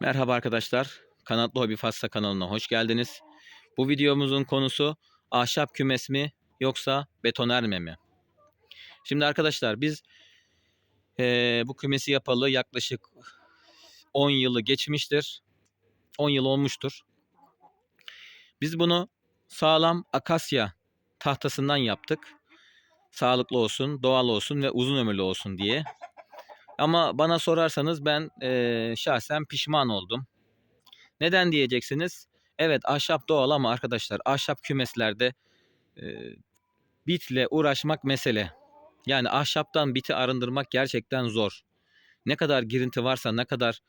Merhaba arkadaşlar. Kanatlı Hobi Fassa kanalına hoş geldiniz. Bu videomuzun konusu ahşap kümes mi yoksa betonerme mi? Şimdi arkadaşlar biz eee, bu kümesi yapalı yaklaşık 10 yılı geçmiştir. 10 yıl olmuştur. Biz bunu sağlam akasya tahtasından yaptık. Sağlıklı olsun, doğal olsun ve uzun ömürlü olsun diye. Ama bana sorarsanız ben eee, şahsen pişman oldum. Neden diyeceksiniz? Evet ahşap doğal ama arkadaşlar ahşap kümeslerde eee, bitle uğraşmak mesele. Yani ahşaptan biti arındırmak gerçekten zor. Ne kadar girinti varsa, ne kadar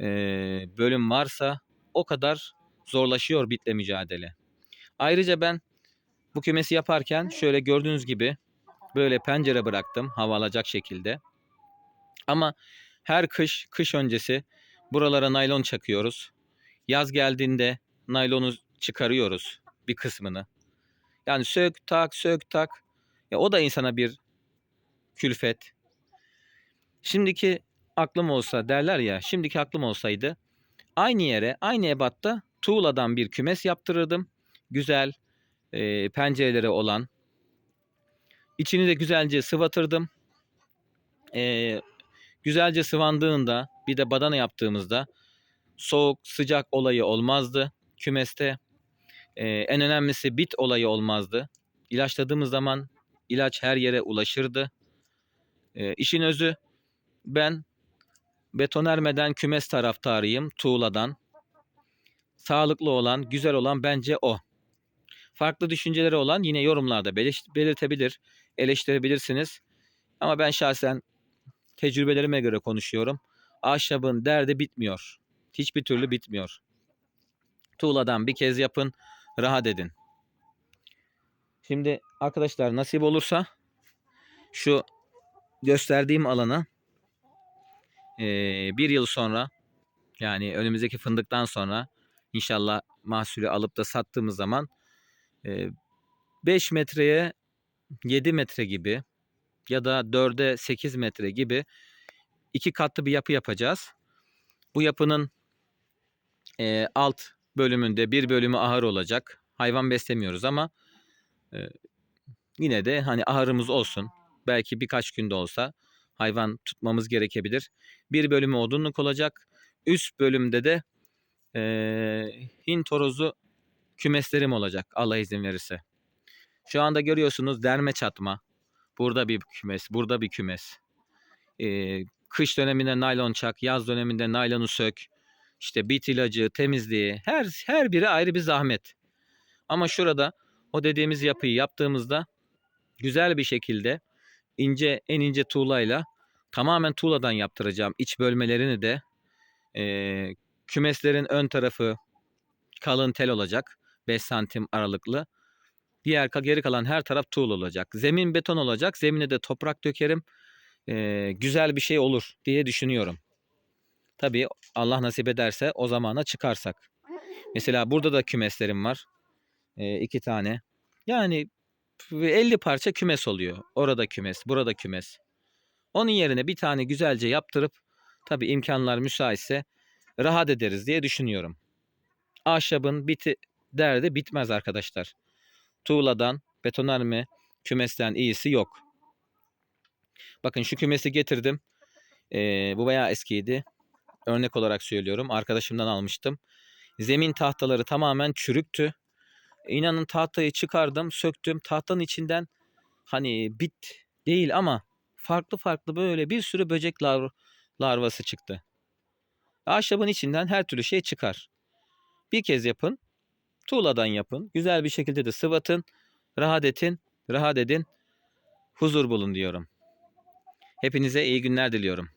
eee, bölüm varsa o kadar zorlaşıyor bitle mücadele. Ayrıca ben bu kümesi yaparken şöyle gördüğünüz gibi böyle pencere bıraktım hava alacak şekilde. Ama her kış, kış öncesi buralara naylon çakıyoruz. Yaz geldiğinde naylonu çıkarıyoruz bir kısmını. Yani sök tak sök tak. Ya o da insana bir külfet. Şimdiki aklım olsa derler ya, şimdiki aklım olsaydı aynı yere, aynı ebatta tuğladan bir kümes yaptırırdım. Güzel e, pencereleri olan. İçini de güzelce sıvatırdım. E, güzelce sıvandığında bir de badana yaptığımızda soğuk sıcak olayı olmazdı kümeste. Ee, en önemlisi bit olayı olmazdı. İlaçladığımız zaman ilaç her yere ulaşırdı. Ee, işin özü ben betonermeden kümes taraftarıyım tuğladan. Sağlıklı olan, güzel olan bence o. Farklı düşünceleri olan yine yorumlarda belirtebilir, eleştirebilirsiniz. Ama ben şahsen tecrübelerime göre konuşuyorum. Ahşabın derdi bitmiyor. Hiçbir türlü bitmiyor. Tuğladan bir kez yapın, rahat edin. Şimdi arkadaşlar nasip olursa şu gösterdiğim alana bir yıl sonra yani önümüzdeki fındıktan sonra inşallah mahsulü alıp da sattığımız zaman eee 5 metreye 7 metre gibi ya da 4'e 8 metre gibi iki katlı bir yapı yapacağız. Bu yapının eee, alt bölümünde bir bölümü ahır olacak. Hayvan beslemiyoruz ama eee, yine de hani ahırımız olsun. Belki birkaç günde olsa hayvan tutmamız gerekebilir. Bir bölümü odunluk olacak. Üst bölümde de eee Hint horozu kümeslerim olacak Allah izin verirse. Şu anda görüyorsunuz derme çatma. Burada bir kümes, burada bir kümes. Eee, kış döneminde naylon çak, yaz döneminde naylonu sök. İşte bit ilacı, temizliği her her biri ayrı bir zahmet. Ama şurada o dediğimiz yapıyı yaptığımızda güzel bir şekilde ince en ince tuğlayla tamamen tuğladan yaptıracağım. İç bölmelerini de eee, kümeslerin ön tarafı kalın tel olacak. 5 santim aralıklı. Diğer geri kalan her taraf tuğla olacak. Zemin beton olacak. Zemine de toprak dökerim. Eee, güzel bir şey olur diye düşünüyorum. Tabii Allah nasip ederse o zamana çıkarsak. Mesela burada da kümeslerim var. Ee, iki tane. Yani 50 parça kümes oluyor. Orada kümes, burada kümes. Onun yerine bir tane güzelce yaptırıp tabii imkanlar müsaitse rahat ederiz diye düşünüyorum. Ahşabın biti derdi bitmez arkadaşlar. Tuğladan, betonarme kümesten iyisi yok. Bakın şu kümesi getirdim. Ee, bu bayağı eskiydi örnek olarak söylüyorum. Arkadaşımdan almıştım. Zemin tahtaları tamamen çürüktü. İnanın tahtayı çıkardım, söktüm. Tahtanın içinden hani bit değil ama farklı farklı böyle bir sürü böcek lar larvası çıktı. Ahşabın içinden her türlü şey çıkar. Bir kez yapın. Tuğladan yapın. Güzel bir şekilde de sıvatın. Rahat edin. Rahat edin. Huzur bulun diyorum. Hepinize iyi günler diliyorum.